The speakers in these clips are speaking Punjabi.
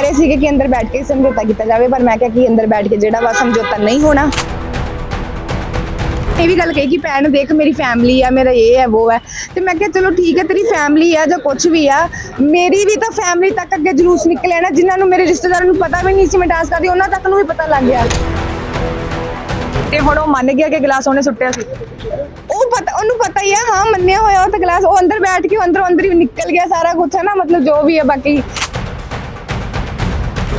ਕਹਿ ਰਹੇ ਸੀਗੇ ਕਿ ਅੰਦਰ ਬੈਠ ਕੇ ਸਮਝੌਤਾ ਕੀਤਾ ਜਾਵੇ, ਪਰ ਮੈਂ ਕਿਹਾ ਕਿ ਅੰਦਰ ਬੈਠ ਕੇ ਜਿਹੜਾ ਵਾ ਸਮਝੌਤਾ ਨਹੀਂ ਹੋਣਾ। ਇਹ ਵੀ ਗੱਲ ਕਹੀ ਕਿ ਭੈਣ, ਦੇਖ ਮੇਰੀ ਫੈਮਿਲੀ ਆ, ਮੇਰਾ ਇਹ ਹੈ ਉਹ ਹੈ। ਤੇ ਮੈਂ ਕਿਹਾ, ਚਲੋ ਠੀਕ ਹੈ, ਤੇਰੀ ਫੈਮਿਲੀ ਆ ਜਾਂ ਕੁਝ ਵੀ ਆ, ਮੇਰੀ ਵੀ ਤਾਂ ਫੈਮਿਲੀ ਤੱਕ ਅੱਗੇ ਜਲੂਸ ਨਿਕਲਿਆ ਨਾ, ਜਿਨ੍ਹਾਂ ਨੂੰ ਮੇਰੇ ਰਿਸ਼ਤੇਦਾਰਾਂ ਨੂੰ ਪਤਾ ਵੀ ਨਹੀਂ ਸੀ, ਮੈਂ ਡਾਂਸ ਕਰਦੀ, ਉਹਨਾਂ ਤੱਕ ਨੂੰ ਵੀ ਪਤਾ ਲੱਗ ਗਿਆ। ਤੇ ਹੁਣ ਉਹ ਮੰਨ ਗਿਆ ਕਿ ਗਲਾਸ ਉਹਨੇ ਸੁੱਟਿਆ ਸੀ। ਉਹ ਪਤਾ, ਉਹਨੂੰ ਪਤਾ ਹੀ ਆ, ਹਾਂ, ਮੰਨਿਆ ਹੋਇਆ ਉਹ ਤਾਂ ਕਲਾਸ ਉਹ ਅੰਦਰ ਬੈਠ ਕੇ ਉਹ ਅੰਦਰੋਂ ਅੰਦਰ ਹੀ ਨਿਕਲ ਗਿਆ ਸਾਰਾ ਕੁਝ ਹੈ ਨਾ ਮਤਲਬ ਜੋ ਵੀ ਹੈ ਬਾਕੀ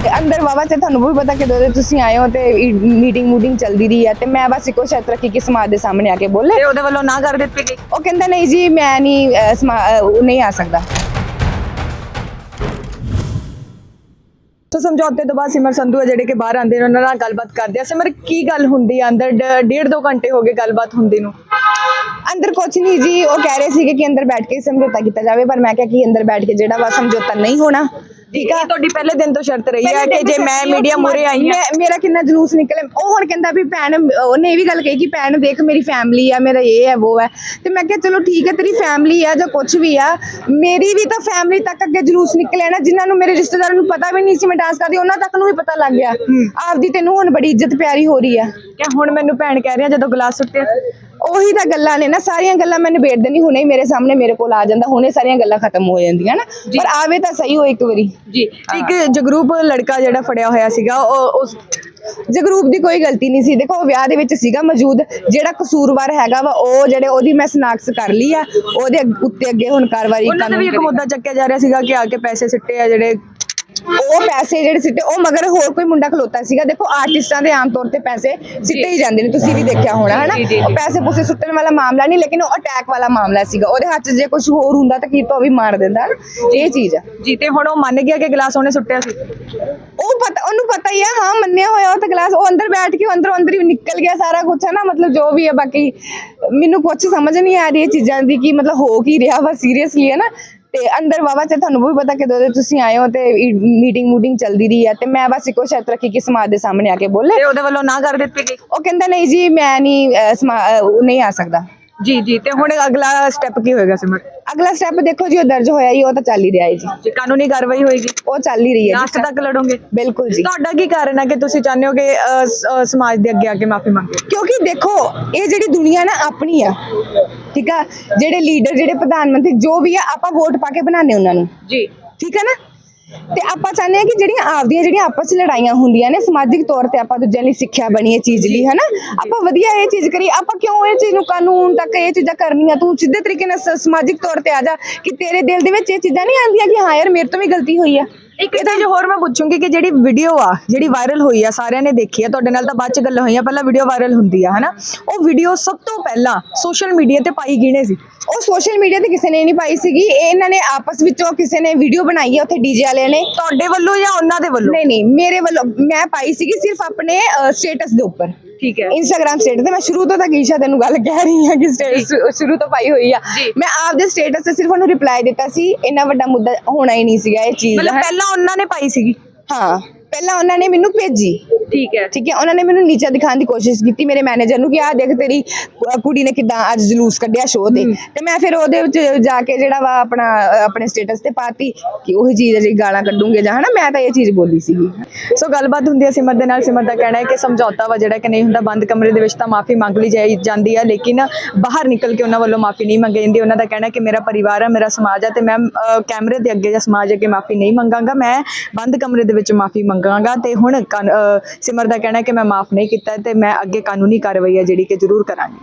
ਤੇ ਅੰਦਰ ਵਾਵਾ ਤੇ ਤੁਹਾਨੂੰ ਵੀ ਪਤਾ ਕਿ ਜਦੋਂ ਦੇ ਤੁਸੀਂ ਆਏ ਹੋ ਤੇ ਮੀਟਿੰਗ ਮੂਟਿੰਗ ਚੱਲਦੀ ਰਹੀ ਹੈ ਤੇ ਮੈਂ ਬਸ ਇੱਕੋ ਸ਼ਰਤ ਰੱਖੀ ਕਿ ਸਮਾਜ ਦੇ ਸਾਹਮਣੇ ਆ ਕੇ ਬੋਲੇ। ਤੇ ਉਹਦੇ ਵੱਲੋਂ ਨਾ ਕਰ ਦਿੱਤੀ ਗਈ? ਉਹ ਕਹਿੰਦਾ ਨਹੀਂ ਜੀ ਮੈਂ ਨਹੀਂ ਅਹ, ਸਮਾ- ਅਹ, ਉਹ ਨਹੀਂ ਆ ਸਕਦਾ। ਤੋ ਸਮਝੌਤੇ ਤੋਂ ਬਾਅਦ ਸਿਮਰ ਸੰਧੂ ਆ ਜਿਹੜੇ ਕਿ ਬਾਹਰ ਆਉਂਦੇ ਨੇ ਉਹਨਾਂ ਨਾਲ ਗੱਲਬਾਤ ਕਰਦੇ ਆ। ਸਿਮਰ ਕੀ ਗੱਲ ਹੁੰਦੀ ਆ ਅੰਦਰ? ਡ- ਡੇਢ ਦੋ ਘੰਟੇ ਹੋ ਗਏ ਗੱਲਬਾਤ ਹੁੰਦੀ ਨੂੰ। ਅੰਦਰ ਕੁਝ ਨਹੀਂ ਜੀ ਉਹ ਕਹਿ ਰਹੇ ਸੀਗੇ ਕਿ ਅੰਦਰ ਬੈਠ ਕੇ ਹੀ ਸਮਝੌਤਾ ਕੀਤਾ ਜਾਵੇ ਪਰ ਮੈਂ ਕਿਹਾ ਕਿ ਅੰਦਰ ਬੈਠ ਕੇ ਜਿਹੜਾ ਵਾ ਸਮਝੌਤਾ ਨਹੀਂ ਹੋਣਾ ਠੀਕ ਆ? ਤੁਹਾਡੀ ਪਹਿਲੇ ਦਿਨ ਤੋਂ ਸ਼ਰਤ ਰਹੀ ਹੈ ਕਿ ਜੇ ਮੈਂ ਮੀਡੀਆ ਮੂਰੇ ਆਈ ਹਾਂ ਮੇਰਾ ਕਿੰਨਾ ਜਲੂਸ ਨਿਕਲੇ ਉਹ ਹੁਣ ਕਹਿੰਦਾ ਵੀ ਭੈਣ ਉਹਨੇ ਇਹ ਵੀ ਗੱਲ ਕਹੀ ਕਿ ਭੈਣ ਦੇਖ ਮੇਰੀ ਫੈਮਿਲੀ ਆ ਮੇਰਾ ਇਹ ਹੈ ਉਹ ਹੈ ਤੇ ਮੈਂ ਕਿਹਾ ਚਲੋ ਠੀਕ ਹੈ ਤੇਰੀ ਫੈਮਿਲੀ ਆ ਜਾਂ ਕੁਝ ਵੀ ਆ ਮੇਰੀ ਵੀ ਤਾਂ ਫੈਮਿਲੀ ਤੱਕ ਅੱਗੇ ਜਲੂਸ ਨਿਕਲਿਆ ਨਾ ਜਿਨ੍ਹਾਂ ਨੂੰ ਮੇਰੇ ਰਿਸ਼ਤੇਦਾਰਾਂ ਨੂੰ ਪਤਾ ਵੀ ਨਹੀਂ ਸੀ ਮੈਂ ਡਾਂਸ ਕਰਦੀ ਉਹਨਾਂ ਤੱਕ ਨੂੰ ਵੀ ਪਤਾ ਲੱਗ ਗਿਆ। ਆਪਦੀ ਤੈਨੂੰ ਹੁਣ ਬੜੀ ਇੱਜ਼ਤ ਪਿਆਰੀ ਹੋ ਰਹੀ ਆ। ਕਿ ਹੁਣ ਮੈਨੂੰ ਭੈਣ ਕਹਿ ਰਹੀ ਆ ਜਦੋਂ ਗਲਾਸ ਸੁੱਟਿਆ ਉਹੀ ਤਾਂ ਗੱਲਾਂ ਨੇ ਨਾ ਸਾਰੀਆਂ ਗੱਲਾਂ ਮੈਂ ਨਿਬੇੜ ਦੇਣੀ ਹੁਣੇ ਹੀ ਮੇਰੇ ਸਾਹਮਣੇ ਮੇਰੇ ਕੋਲ ਆ ਜਾਂਦਾ ਹੁਣੇ ਸਾਰੀਆਂ ਗੱਲਾਂ ਖਤਮ ਹੋ ਜਾਂਦੀਆਂ ਨਾ। ਪਰ ਆਵੇ ਤਾਂ ਸਹੀ ਹੋ ਇੱਕ ਵਾਰੀ। ਜੀ। ਇੱਕ ਜਗਰੂਪ ਲੜਕਾ ਜਿਹੜਾ ਫੜਿਆ ਹੋਇਆ ਸੀਗਾ ਉਹ ਉਸ ਜਗਰੂਪ ਦੀ ਕੋਈ ਗਲਤੀ ਨਹੀਂ ਸੀ। ਦੇਖੋ ਉਹ ਵਿਆਹ ਦੇ ਵਿੱਚ ਸੀਗਾ ਮੌਜੂਦ ਜਿਹੜਾ ਕਸੂਰਵਾਰ ਹੈਗਾ ਵਾ ਉਹ ਜਿਹੜੇ ਉਹਦੀ ਮੈਂ ਸਨਾਖਤ ਕਰ ਲਈ ਆ ਉਹਦੇ ਉੱਤੇ ਅੱਗੇ ਹੁਣ ਕਾਰਵਾਈ ਉਹਨਾਂ ਦਾ ਵੀ ਇੱਕ। ਮੁੱਦਾ ਚੱਕਿਆ ਜਾ ਰਿਹਾ ਸੀਗਾ ਕਿ ਆ ਕੇ ਪੈਸੇ ਸਿੱਟੇ ਆ ਜਿਹੜੇ ਉਹ ਪੈਸੇ ਜਿਹੜੇ ਸਿੱਟੇ ਉਹ ਮਗਰ ਹੋਰ ਕੋਈ ਮੁੰਡਾ ਖਲੋਤਾ ਸੀਗਾ। ਦੇਖੋ ਆਰਟਿਸਟਾਂ ਦੇ ਆਮ ਤੌਰ ਤੇ ਪੈਸੇ ਸਿੱਟੇ ਹੀ ਜਾਂਦੇ ਨੇ ਤੁਸੀਂ ਵੀ ਦੇਖਿਆ ਹੋਣਾ ਹਨਾ। ਉਹ ਪੈਸੇ ਪੂਸੇ ਸੁੱਟਣ ਵਾਲਾ ਮਾਮਲਾ ਨਹੀਂ ਲੇਕਿਨ ਉਹ ਅਟੈਕ ਵਾਲਾ ਮਾਮਲਾ ਸੀਗਾ। ਉਹਦੇ ਹੱਥ 'ਚ ਜੇ ਕੁਝ ਹੋਰ ਹੁੰਦਾ ਤਾਂ ਕੀ ਤਾਂ ਉਹ ਵੀ ਮਾਰ ਦਿੰਦਾ ਇਹ ਚੀਜ਼ ਆ। ਜੀ ਤੇ ਹੁਣ ਉਹ ਮੰਨ ਗਿਆ ਕਿ ਗਲਾਸ ਉਹਨੇ ਸੁੱਟਿਆ ਸੀ? ਉਹ ਪਤਾ ਉਹਨੂੰ ਪਤਾ ਹੀ ਆ ਹਾਂ ਮੰਨਿਆ ਹੋਇਆ ਉਹ ਤਾਂ ਕਲਾਸ ਉਹ ਅੰਦਰ ਬੈਠ ਕੇ ਅੰਦਰੋਂ ਅੰਦਰ ਹੀ ਨਿਕਲ ਗਿਆ ਸਾਰਾ ਕੁਝ ਹੈ ਨਾ ਮਤਲਬ ਜੋ ਵੀ ਹੈ ਬਾਕੀ ਮੈਨੂੰ ਕੁਝ ਸਮਝ ਨਹੀਂ ਆ ਰਹੀ ਇਹ ਚੀਜ਼ਾਂ ਦੀ ਕਿ ਮਤਲਬ ਹੋ ਕੀ ਰਿਹਾ ਵਾ ਸੀਰੀਅਸਲੀ ਹੈ ਨਾ ਤੇ ਅੰਦਰ ਵਾਵਾ ਤੇ ਤੁਹਾਨੂੰ ਵੀ ਪਤਾ ਕਿ ਜਦੋਂ ਦੇ ਤੁਸੀਂ ਆਏ ਹੋ ਤੇ ਮੀਟਿੰਗ ਮੂਟਿੰਗ ਚੱਲਦੀ ਰਹੀ ਹੈ ਤੇ ਮੈਂ ਬਸ ਇੱਕੋ ਸ਼ਰਤ ਰੱਖੀ ਕਿ ਸਮਾਜ ਦੇ ਸਾਹਮਣੇ ਆ ਕੇ ਬੋਲੇ। ਤੇ ਉਹਦੇ ਵੱਲੋਂ ਨਾ ਕਰ ਦਿੱਤੀ ਗਈ। ਉਹ ਕਹਿੰਦਾ ਨਹੀਂ ਜੀ ਮੈਂ ਨਹੀਂ ਸਮਾ- ਨਹੀਂ ਆ ਸਕਦਾ। ਜੀ ਜੀ ਤੇ ਹੁਣ ਅਗਲਾ ਸਟੈਪ ਕੀ ਹੋਏਗਾ ਸਿਮਰ? ਅਗਲਾ ਸਟੈਪ ਦੇਖੋ ਜੀ ਉਹ ਦਰਜ ਹੋਇਆ ਹੀ ਉਹ ਤਾਂ ਚੱਲ ਹੀ ਰਿਹਾ ਹੈ ਜੀ। ਜੀ ਕਾਨੂੰਨੀ ਕਾਰਵਾਈ ਹੋਏਗੀ? ਉਹ ਚੱਲ ਹੀ ਰਹੀ ਹੈ ਲਾਸਟ ਤੱਕ ਲੜੋਗੇ? ਬਿਲਕੁਲ ਜੀ। ਤੁਹਾਡਾ ਕੀ ਕਾਰਨ ਹੈ ਕਿ ਤੁਸੀਂ ਚਾਹੁੰਦੇ ਹੋ ਕਿ ਅ, ਸ- ਅ, ਸਮਾਜ ਦੇ ਅੱਗੇ ਆ ਕੇ ਮਾਫੀ ਮੰਗੇ? ਕਿਉਂਕਿ ਦੇਖੋ ਇਹ ਜਿਹੜੀ ਦੁਨੀਆ ਨਾ ਆਪਣੀ ਆ ਠੀਕ ਆ? ਜਿਹੜੇ ਲੀਡਰ ਜਿਹੜੇ ਪ੍ਰਧਾਨ ਮੰਤਰੀ ਜੋ ਵੀ ਆ ਆਪਾਂ ਵੋਟ ਪਾ ਕੇ ਬਣਾਉਂਦੇ ਉਹਨਾਂ ਨੂੰ। ਜੀ। ਠੀਕ ਹੈ ਨਾ? ਤੇ ਆਪਾਂ ਚਾਹੁੰਦੇ ਆ ਕਿ ਜਿਹੜੀਆਂ ਆਪਦੀਆਂ ਜਿਹੜੀਆਂ ਆਪਸ ਚ ਲੜਾਈਆਂ ਹੁੰਦੀਆਂ ਨੇ, ਸਮਾਜਿਕ ਤੌਰ ਤੇ ਆਪਾਂ ਦੂਜਿਆਂ ਲਈ ਸਿੱਖਿਆ ਬਣੀ ਇਹ ਚੀਜ਼ ਲਈ, ਹਨਾ? ਆਪਾਂ ਵਧੀਆ ਇਹ ਚੀਜ਼ ਕਰੀ ਆਪਾਂ ਕਿਉਂ ਇਹ ਚੀਜ਼ ਨੂੰ ਕਾਨੂੰਨ ਤੱਕ ਇਹ ਚੀਜ਼ਾਂ ਕਰਨੀਆਂ? ਤੂੰ ਸਿੱਧੇ ਤਰੀਕੇ ਨਾਲ ਸਮਾਜਿਕ ਤੌਰ ਤੇ ਆ ਜਾ ਕਿ ਤੇਰੇ ਦਿਲ ਦੇ ਵਿੱਚ ਇਹ ਚੀਜ਼ਾਂ ਨਹੀਂ ਆਉਂਦੀਆਂ ਕਿ ਹਾਂ ਯਾਰ ਮੇਰੇ ਤੋਂ ਵੀ ਗਲਤੀ ਹੋਈ ਆ। ਇੱਕ ਚੀਜ਼ ਹੋਰ ਮੈਂ ਪੁੱਛੂੰਗੀ ਕਿ ਜਿਹੜੀ ਵੀਡੀਓ ਆ ਜਿਹੜੀ ਵਾਇਰਲ ਹੋਈ ਆ ਸਾਰਿਆਂ ਨੇ ਦੇਖੀ ਆ ਤੁਹਾਡੇ ਨਾਲ ਤਾਂ ਬਾਅਦ ਚ ਗੱਲਾਂ ਹੋਈਆਂ ਪਹਿਲਾਂ ਵੀਡੀਓ ਵਾਇਰਲ ਹੁੰਦੀ ਆ ਹਨਾ? ਉਹ ਵੀਡੀਓ ਸਭ ਤੋਂ ਪਹਿਲਾਂ ਸੋਸ਼ਲ ਮੀਡੀਆ ਤੇ ਪਾਈ ਗਿਣੇ ਸੀ? ਉਹ ਸੋਸ਼ਲ ਮੀਡੀਆ ਤੇ ਕਿਸੇ ਨੇ ਨਹੀਂ ਪਾਈ ਸੀਗੀ ਇਹ ਇਹਨਾਂ ਨੇ ਆਪਸ ਵਿੱਚੋਂ ਕਿਸੇ ਨੇ ਵੀਡੀਓ ਬਣਾਈ ਹੈ ਉੱਥੇ ਡੀਜੇ ਵਾਲਿਆਂ ਨੇ। ਤੁਹਾਡੇ ਵੱਲੋਂ ਜਾਂ ਉਹਨਾਂ ਦੇ ਵੱਲੋਂ? ਨਹੀਂ ਨਹੀਂ ਮੇਰੇ ਵੱਲੋਂ ਮੈਂ ਪਾਈ ਸੀਗੀ ਸਿਰਫ ਆਪਣੇ ਸਟੇਟਸ ਦੇ ਉੱਪਰ। ਠੀਕ ਹੈ। ਇੰਸਟਾਗ੍ਰam ਸਟੇਟਸ ਤੇ ਮੈਂ ਸ਼ੁਰੂ ਤੋਂ ਤਾਂ ਗੀਸ਼ਾ ਤੈਨੂੰ ਗੱਲ ਕਹਿ ਰਹੀ ਹਾਂ ਕਿ ਸਟੇਟਸ ਸ਼ੁਰੂ ਤੋਂ ਪਾਈ ਹੋਈ ਆ। ਮੈਂ ਆਪਦੇ ਸਟੇਟਸ ਤੇ ਸਿਰਫ ਉਹਨੂੰ ਰਿਪਲਾਈ ਦਿੱਤਾ ਸੀ ਇੰਨਾ ਵੱਡਾ ਮੁੱਦਾ ਹੋਣਾ ਹੀ ਨਹੀਂ ਸੀਗਾ ਇਹ ਚੀਜ਼ ਮਤਲਬ ਦਾ। ਪਹਿਲਾਂ ਉਹਨਾਂ ਨੇ ਪਾਈ ਸੀਗੀ। ਹਾਂ। ਪਹਿਲਾਂ ਉਹਨਾਂ ਨੇ ਮੈਨੂੰ ਭੇਜੀ। ਠੀਕ ਹੈ। ਠੀਕ ਹੈ ਉਹਨਾਂ ਨੇ ਮੈਨੂੰ ਨੀਚਾ ਦਿਖਾਉਣ ਦੀ ਕੋਸ਼ਿਸ਼ ਕੀਤੀ ਮੇਰੇ ਮੈਨੇਜਰ ਨੂੰ ਕਿ ਆਹ ਦੇਖ ਤੇਰੀ ਕੁੜੀ ਨੇ ਕਿਦਾਂ ਅੱਜ ਜਲੂਸ ਕੱਢਿਆ ਸ਼ੋਅ ਤੇ। ਤੇ ਮੈਂ ਫਿਰ ਉਹਦੇ ਵਿੱਚ ਜਾ ਕੇ ਜਿਹੜਾ ਵਾ ਆਪਣਾ ਆਪਣੇ ਸਟੇਟਸ ਤੇ ਪਾਤੀ ਕਿ ਉਹੀ ਚੀਜ਼ ਜਿਹੜੀ ਗਾਲਾਂ ਕੱਢੂਗੇ ਜਾਂ ਹਨਾ ਮੈਂ ਤਾਂ ਇਹ ਚੀਜ਼ ਬੋਲੀ ਸੀਗੀ। ਸੋ ਗੱਲਬਾਤ ਹੁੰਦੀ ਹੈ ਸਿਮਰ ਦੇ ਨਾਲ ਸਿਮਰ ਦਾ ਕਹਿਣਾ ਹੈ ਕਿ ਸਮਝੌਤਾ ਵਾ ਜਿਹੜਾ ਕਿ ਨਹੀਂ ਹੁੰਦਾ ਬੰਦ ਕਮਰੇ ਦੇ ਵਿੱਚ ਤਾਂ ਮਾਫੀ ਮੰਗ ਲਈ ਜਾਂਦੀ ਹੈ ਲੇਕਿਨ ਬਾਹਰ ਨਿਕਲ ਕੇ ਉਹਨਾਂ ਵੱਲੋਂ ਮਾਫੀ ਨਹੀਂ ਮੰਗੀ ਜਾਂਦੀ ਉਹਨਾਂ ਦਾ ਕਹਿਣਾ ਹੈ ਕਿ ਮੇਰਾ ਪਰਿਵਾਰ ਹੈ ਮੇਰਾ ਸਮਾਜ ਹੈ ਤੇ ਮੈਂ ਕੈਮਰੇ ਦੇ ਅੱਗੇ ਜਾਂ ਸਮਾਜ ਅੱਗੇ ਮਾਫੀ ਨਹੀਂ ਮੰਗਾਂਗਾ। ਮੈਂ ਬੰਦ ਕਮਰੇ ਦੇ ਵਿੱਚ ਮਾਫੀ ਮੰਗਾਂਗਾ ਤੇ ਹੁਣ ਕਾਨ- ਸਿਮਰ ਦਾ ਕਹਿਣਾ ਕਿ ਮੈਂ ਮਾਫ ਨਹੀਂ ਕੀਤਾ ਤੇ ਮੈਂ ਅੱਗੇ ਕਾਨੂੰਨੀ ਕਾਰਵਾਈ ਹੈ ਜਿਹੜੀ ਕਿ ਜ਼ਰੂਰ ਕਰਾਂਗੀ।